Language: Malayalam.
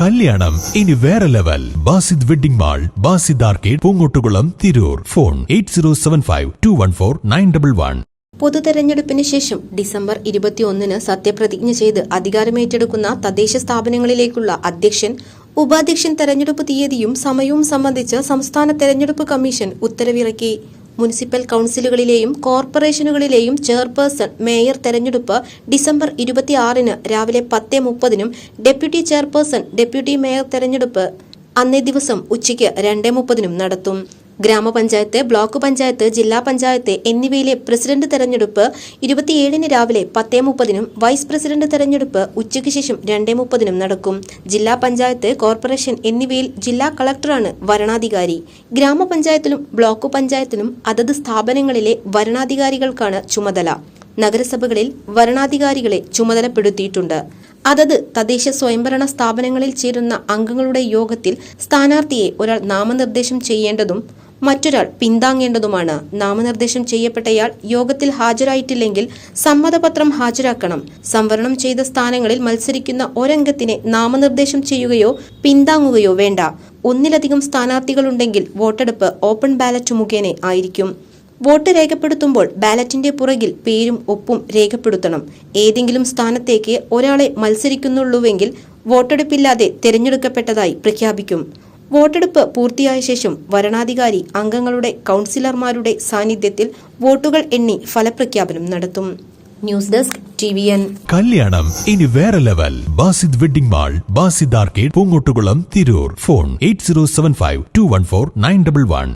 കല്യാണം. ഇനി വേറെ level. Basid wedding mall Basid arcade Poongottukulam Tirur. Phone eight zero seven five two one four nine double one. പൊതു തെരഞ്ഞെടുപ്പിന് ശേഷം ഡിസംബർ ഇരുപത്തിയൊന്നിന് സത്യപ്രതിജ്ഞ ചെയ്ത് അധികാരമേറ്റെടുക്കുന്ന തദ്ദേശ സ്ഥാപനങ്ങളിലേക്കുള്ള അധ്യക്ഷൻ ഉപാധ്യക്ഷൻ തെരഞ്ഞെടുപ്പ് തീയതിയും സമയവും സംബന്ധിച്ച് സംസ്ഥാന തെരഞ്ഞെടുപ്പ് കമ്മീഷൻ ഉത്തരവിറക്കി. മുനിസിപ്പൽ കൌൺസിലുകളിലെയും കോർപ്പറേഷനുകളിലെയും ചെയർപേഴ്സൺ മേയർ തെരഞ്ഞെടുപ്പ് ഡിസംബർ ഇരുപത്തിയാറിന് രാവിലെ പത്ത് മുപ്പതിനും ഡെപ്യൂട്ടി ചെയർപേഴ്സൺ ഡെപ്യൂട്ടി മേയർ തെരഞ്ഞെടുപ്പ് അന്നേ ദിവസം ഉച്ചയ്ക്ക് രണ്ട് മുപ്പതിനും നടത്തും. ഗ്രാമപഞ്ചായത്ത് ബ്ലോക്ക് പഞ്ചായത്ത് ജില്ലാ പഞ്ചായത്ത് എന്നിവയിലെ പ്രസിഡന്റ് തെരഞ്ഞെടുപ്പ് ഇരുപത്തിയേഴിന് രാവിലെ പത്തേ മുപ്പതിനും വൈസ് പ്രസിഡന്റ് തെരഞ്ഞെടുപ്പ് ഉച്ചയ്ക്ക് ശേഷം രണ്ടേ മുപ്പതിനും നടക്കും. ജില്ലാ പഞ്ചായത്ത് കോർപ്പറേഷൻ എന്നിവയിൽ ജില്ലാ കളക്ടറാണ് വരണാധികാരി. ഗ്രാമപഞ്ചായത്തിലും ബ്ലോക്ക് പഞ്ചായത്തിലും അതത് സ്ഥാപനങ്ങളിലെ വരണാധികാരികൾക്കാണ് ചുമതല. നഗരസഭകളിൽ വരണാധികാരികളെ ചുമതലപ്പെടുത്തിയിട്ടുണ്ട്. അതത് തദ്ദേശ സ്വയംഭരണ സ്ഥാപനങ്ങളിൽ ചേരുന്ന അംഗങ്ങളുടെ യോഗത്തിൽ സ്ഥാനാർത്ഥിയെ ഒരാൾ നാമനിർദ്ദേശം ചെയ്യേണ്ടതും മറ്റൊരാൾ പിന്താങ്ങേണ്ടതുമാണ്. നാമനിർദ്ദേശം ചെയ്യപ്പെട്ടയാൾ യോഗത്തിൽ ഹാജരായിട്ടില്ലെങ്കിൽ സമ്മതപത്രം ഹാജരാക്കണം. സംവരണം ചെയ്ത സ്ഥാനങ്ങളിൽ മത്സരിക്കുന്ന ഒരംഗത്തിനെ നാമനിർദ്ദേശം ചെയ്യുകയോ പിന്താങ്ങുകയോ വേണ്ട. ഒന്നിലധികം സ്ഥാനാർത്ഥികളുണ്ടെങ്കിൽ വോട്ടെടുപ്പ് ഓപ്പൺ ബാലറ്റ് മുഖേന ആയിരിക്കും. വോട്ട് രേഖപ്പെടുത്തുമ്പോൾ ബാലറ്റിന്റെ പുറകിൽ പേരും ഒപ്പും രേഖപ്പെടുത്തണം. ഏതെങ്കിലും സ്ഥാനത്തേക്ക് ഒരാളെ മത്സരിക്കുന്നുള്ളൂവെങ്കിൽ വോട്ടെടുപ്പില്ലാതെ തിരഞ്ഞെടുക്കപ്പെട്ടതായി പ്രഖ്യാപിക്കും. വോട്ടെടുപ്പ് പൂർത്തിയായ ശേഷം വരണാധികാരി അംഗങ്ങളുടെ കൗൺസിലർമാരുടെ സാന്നിധ്യത്തിൽ വോട്ടുകൾ എണ്ണി ഫലപ്രഖ്യാപനം നടത്തും. News desk T V N കല്യാണം ഇനി വേറെ level. Basid wedding mall Basid arcade Poongottukulam Tirur. Phone eight zero seven five two one four nine double one.